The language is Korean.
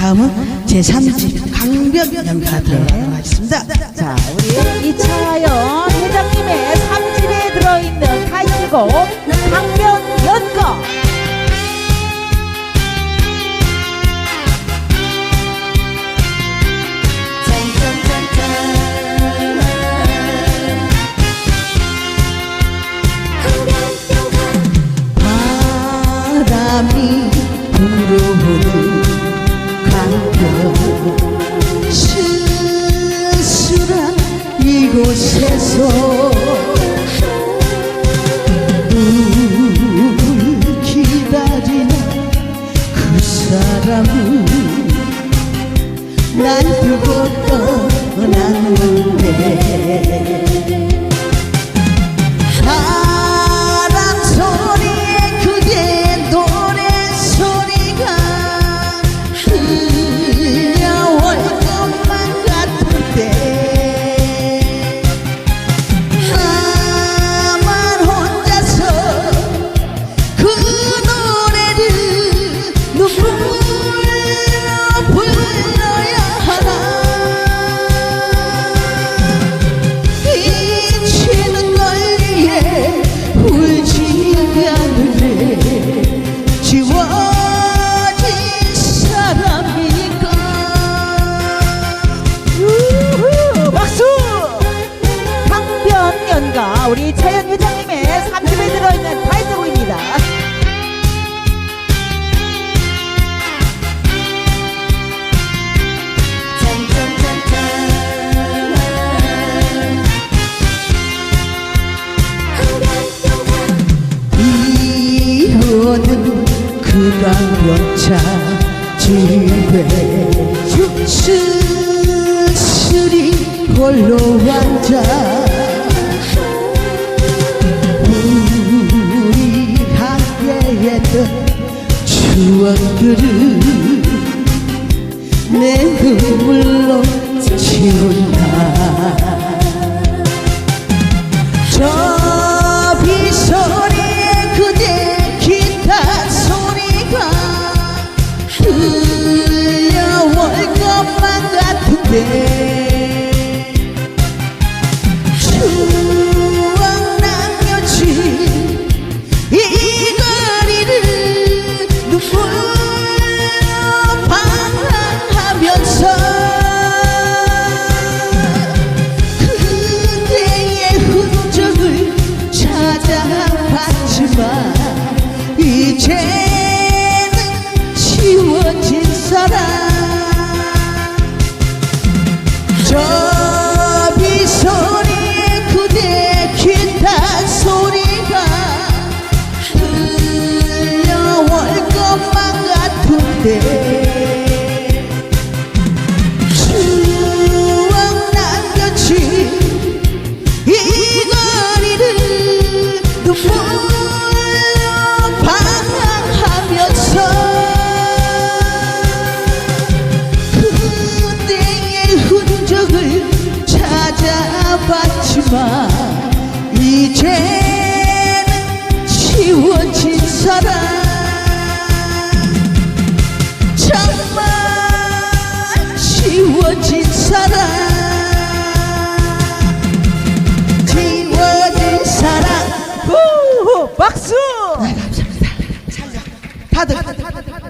다음은 제3집 강변 연가 들어가도록 하겠습니다. 자, 우리 이차연 회장님의 3집에 들어있는 타이틀곡 강변 연가. 바람이 사람은 날 두고 떠났는데 우리 이차연 회장님의 3집에 들어있는 타이틀곡입니다. 비 오는 그 강변차 집에 쓸쓸히 홀로 앉아 추억들을 내 눈물로 지운다 저 빗소리에 그대 기타 소리가 들려올 것만 같은데 지워진 사랑. 저 빗소리에 그대 기타 소리가 들려올 것만 같은데. 추억 남겨진 이 거리를 눈물 이제는 지워진 사랑. 정말 지워진 사랑. 지워진 사랑. 우후, 박수! 다들